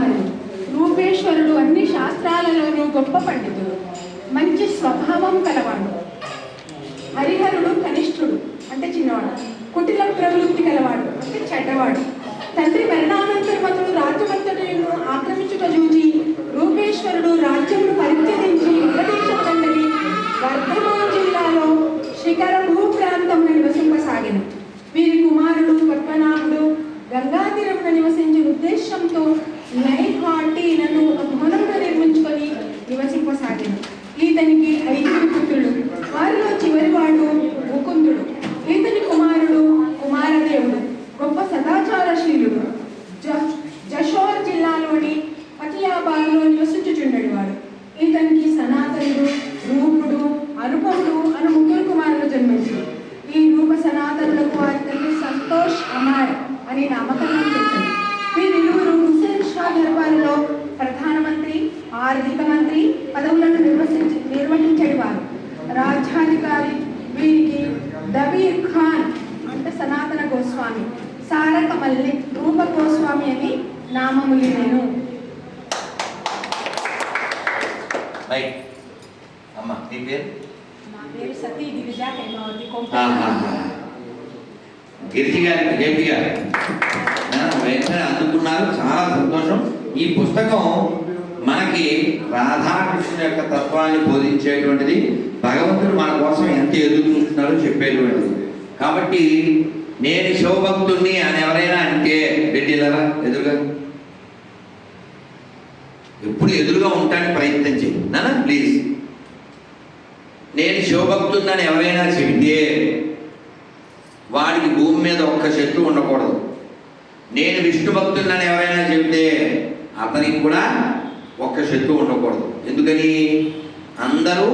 కుమారుడు రూపేశ్వరుడు అన్ని శాస్త్రాలలోనూ గొప్ప పండితుడు. మంచి స్వభావం కలవాడు. హరిహరుడు కనిష్ఠుడు. అంటే చిన్నవాడు. కుటిల ప్రవృత్తి కలవాడు అంటే చెడ్డవాడు. ముగ్గురు జన్మించారు. ఈ రూప సనాతనులకు వారి తల్లి సంతోష్ అమార్ అని నామకరణం చేశారు. వీరిరువురు హుసేన్ షా దర్బారులో ప్రధానమంత్రి ఆర్థిక మంత్రి పదవులను నిర్వహించి నిర్వహించేవారు రాజ్యాధికారి వీరికి దబీర్ ఖాన్ అంటే సనాతన గోస్వామి సారక మల్లిక్ రూప గోస్వామి అని నామములినెను నేను అమ్మ నీ పేరు? గిరిజి గారి జేపీ గారు. వెంటనే అందుకున్నారు. చాలా సంతోషం. ఈ పుస్తకం మనకి రాధాకృష్ణ యొక్క తత్వాన్ని బోధించేటువంటిది. భగవంతుడు మన కోసం ఎంత ఎదురు చూస్తున్నారో చెప్పేటువంటిది. కాబట్టి నేను శివభక్తుడిని అని ఎవరైనా అంటే రెడ్డిలరా ఎదురుగా? ఎప్పుడు ఎదురుగా ఉండటానికి ప్రయత్నం చేయి. నానా ప్లీజ్. నేను శివభక్తుడిని ఎవరైనా చెబితే వాడికి భూమి మీద ఒక్క శత్రువు ఉండకూడదు. నేను విష్ణు భక్తుడిని ఎవరైనా చెబితే అతనికి కూడా ఒక్క శత్రువు ఉండకూడదు. ఎందుకని? అందరూ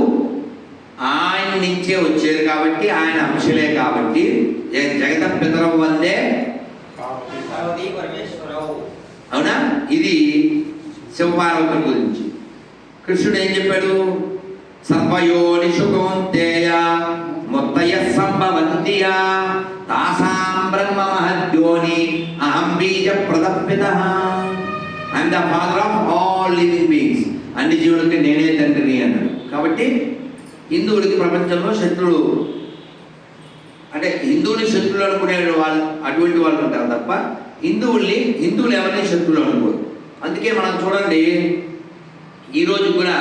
ఆయన నుంచే వచ్చారు కాబట్టి ఆయన అంశలే కాబట్టి జగత పితరం వందే అవునా? ఇది శివపార్వతుల గురించి. కృష్ణుడు ఏం చెప్పాడు? సర్వయోనిషు కౌంతేయ ముత్తయ సంభవంతియా. తాసాం బ్రహ్మ మహద్యోని అహం బీజ ప్రదప్పిత. I am the father of all living beings అన్ని జీవులకి నేనే తండ్రిని అన్నాడు. కాబట్టి హిందువులకి ప్రపంచంలో శత్రుడు అంటే హిందువుని శత్రువులు అనుకునే వాళ్ళు అటువంటి వాళ్ళు ఉంటారు తప్ప హిందువుల్ని హిందువులు ఎవరిని శత్రువులు అనుకోరు. అందుకే మనం చూడండి ఈరోజు కూడా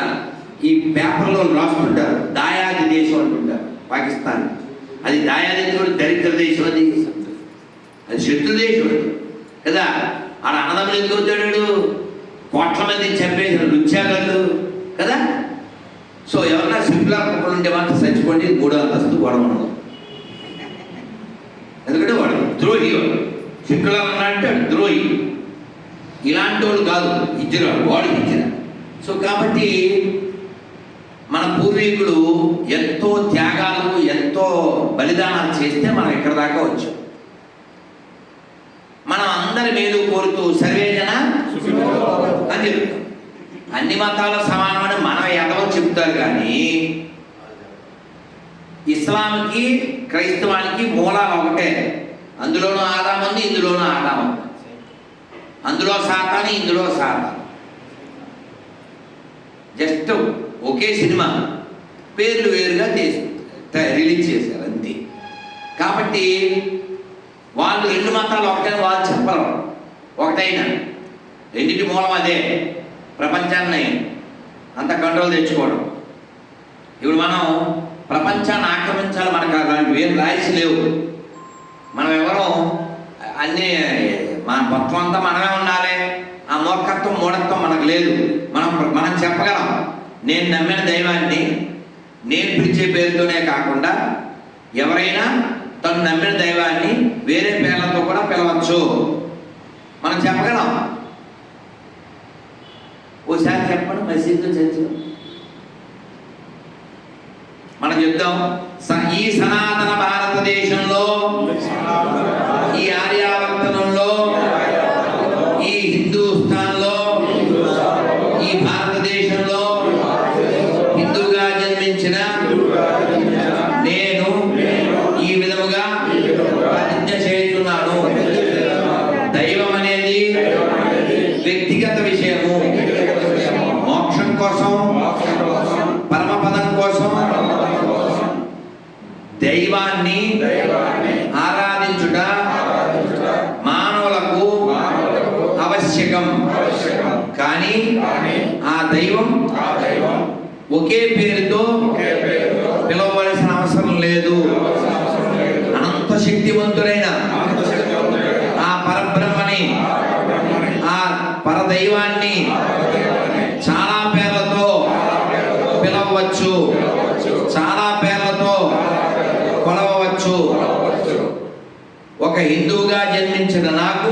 ఈ పేపర్లో రాస్తుంటారు దాయాది దేశం అంటుంటారు పాకిస్తాన్. అది దాయాది దరిద్ర దేశం అది. అది శత్రు దేశం కదా? ఆడ అన్నదమ్ములు ఎందుకు వచ్చాడు కోట్ల మంది చంపేసిన లుచ్చాగళ్ళు కదా? సో ఎవరన్నా సిక్కులా కుక్కలు ఉంటే మాత్రం చచ్చిపోండి మూడో అంతస్తు గొడవ ఉండదు. ఎందుకంటే వాడు ద్రోహి వాడు. సిక్కులా ఉన్నాడంటే వాడు ద్రోహి. ఇలాంటి వాడు కాదు ఇచ్చిన వాడు ఇచ్చిన. సో కాబట్టి పూర్వీకులు ఎంతో త్యాగాలు ఎంతో బలిదానాలు చేస్తే మనం ఇక్కడ దాకా వచ్చు. మనం అందరి మేలు కోరుతూ సర్వేజన అని చెప్తాం. అన్ని మతాల సమానమని మనం ఎవరో చెప్తారు కానీ ఇస్లాంకి క్రైస్తవానికి మూలాలు ఒకటే. అందులోనూ ఆదాం ఉంది ఇందులోనూ ఆదాం ఉంది. అందులో సాతాని ఇందులో సాతాను. జస్ట్ ఒకే సినిమా. పేర్లు వేరుగా తీసి రిలీజ్ చేశారు అంతే. కాబట్టి వాళ్ళు రెండు మతాలు ఒకటే వాళ్ళు చెప్పరు. ఒకటైనా రెండింటి మూలం అదే ప్రపంచాన్ని అంత కంట్రోల్ తెచ్చుకోవడం. ఇప్పుడు మనం ప్రపంచాన్ని ఆక్రమించాలి మనకు అలాంటివి ఏం రాయిస్ లేవు. మనం ఎవరో అన్ని మన మొత్తం అంతా మనమే ఉండాలి. ఆ మూర్ఖత్వం మూఢత్వం మనకు లేదు. మనం మనం చెప్పగలం. నేను నమ్మిన దైవాన్ని నేను పేరుతోనే కాకుండా ఎవరైనా తను నమ్మిన దైవాన్ని వేరే పేర్లతో కూడా పిలవచ్చు. మనం చెప్పగలం? ఓసారి చెప్పండి మసీదులో చర్చలో. మనం చెప్తాం స- ఈ సనాతన భారతదేశ జన్మించిన నేను ఈ విధముగా ప్రతిజ్ఞ చేస్తున్నాను దైవం అనేది వ్యక్తిగత విషయము. మోక్షం కోసం పరమపదం కోసం దైవాన్ని ఆరాధించుట మానవులకు ఆవశ్యకం. కానీ ఆ దైవం ఒకే పేరుతో పిలవవలసిన అవసరం లేదు. అనంత శక్తివంతుడైన ఆ పరబ్రహ్మని ఆ పరదైవాన్ని చాలా పేర్లతో పిలవవచ్చు. చాలా పేర్లతో కొలవవచ్చు. ఒక హిందువుగా జన్మించిన నాకు